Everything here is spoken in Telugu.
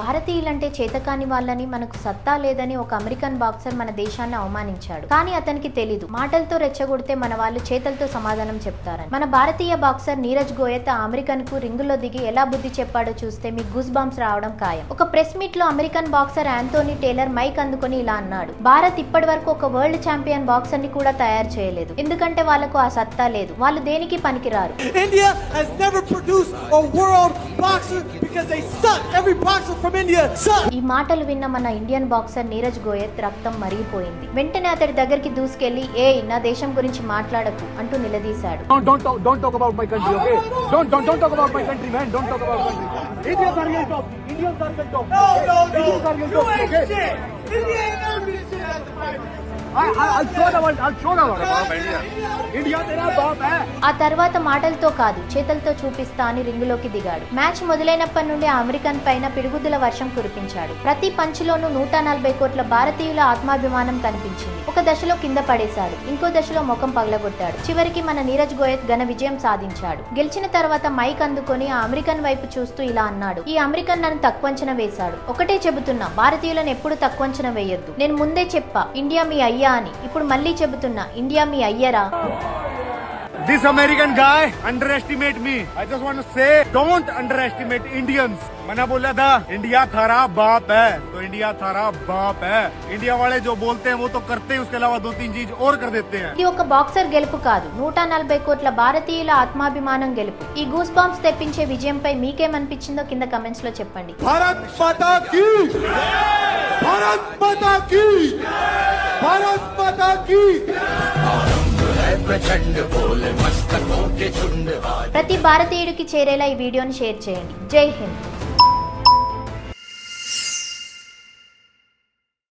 భారతీయులంటే చేతకాని వాళ్ళని మనకు సత్తా లేదని ఒక అమెరికన్ బాక్సర్ మన దేశాన్ని అవమానించాడు. కానీ అతనికి తెలీదు. మాటలతో రెచ్చగొడితే మన వాళ్ళు చేతలతో సమాధానం చెప్తారని. మన భారతీయ బాక్సర్ నీరజ్ గోయత్ ఆ అమెరికన్కు రింగులో దిగి ఎలా బుద్ధి చెప్పాడో చూస్తే మీకు గూస్ బాంబ్స్ రావడం ఖాయం. ఒక ప్రెస్ మీట్లో American boxer Anthony Taylor mic అందుకొని ఇలా అన్నాడు. భారత్ ఇప్పటి వరకు ఒక వరల్డ్ ఛాంపియన్ బాక్సర్ని కూడా తయారు చేయలేదు. ఎందుకంటే వాళ్ళకు ఆ సత్తా లేదు. వాళ్ళు దేనికి పనికిరారు? India has never produced a world boxer because they suck. Every boxer from ఈ మాటలు విన్న మన ఇండియన్ బాక్సర్ నీరజ్ గోయత్ రక్తం మరిగిపోయింది. వెంటనే అతడి దగ్గరికి దూసుకెళ్ళి ఏ నా దేశం గురించి మాట్లాడకు అంటూ నిలదీశాడు. ఆ తర్వాత మాటలతో కాదు చేతలతో చూపిస్తా అని రింగులోకి దిగాడు. మ్యాచ్ మొదలైనప్పటి నుండి అమెరికన్ పైన పిడుగుద్దుల వర్షం కురిపించాడు. ప్రతి పంచిలోనూ నూట నలభై కోట్ల భారతీయుల ఆత్మాభిమానం కనిపించింది. ఒక దశలో కింద పడేశాడు ఇంకో దశలో ముఖం పగలగొట్టాడు. చివరికి మన నీరజ్ గోయత్ ఘన విజయం సాధించాడు. గెలిచిన తర్వాత మైక్ అందుకొని ఆ అమెరికన్ వైపు చూస్తూ ఇలా అన్నాడు ఈ అమెరికన్ నన్ను తక్కువంచన వేశాడు. ఒకటే చెబుతున్నా భారతీయులను ఎప్పుడు తక్కువంచన వేయొద్దు. నేను ముందే చెప్పా ఇండియా మీ అయ్యా అని ఇప్పుడు మళ్ళీ చెబుతున్నా ఇండియా మీ అయ్యరా This American guy underestimate me. I just want to say, don't underestimate Indians. मैंने बोला था इंडिया थारा बाप है तो इंडिया थारा बाप है इंडिया वाले जो बोलते हैं वो तो करते हैं उसके अलावा दो तीन चीज और कर देते हैं ఇది ఒక బాక్సర్ గెలుపు కాదు నూట నలభై కోట్ల భారతీయుల ఆత్మాభిమానం గెలుపు ఈ గూస్ బాంబ్స్ తెప్పించే విజయంపై మీకేమనిపించిందో కింద కమెంట్స్ లో చెప్పండి भारत माता की भारत माता की భారత్ మాతా ప్రతి భారతీయుడికి చేరేలా ఈ వీడియోని షేర్ చేయండి. జై హింద్.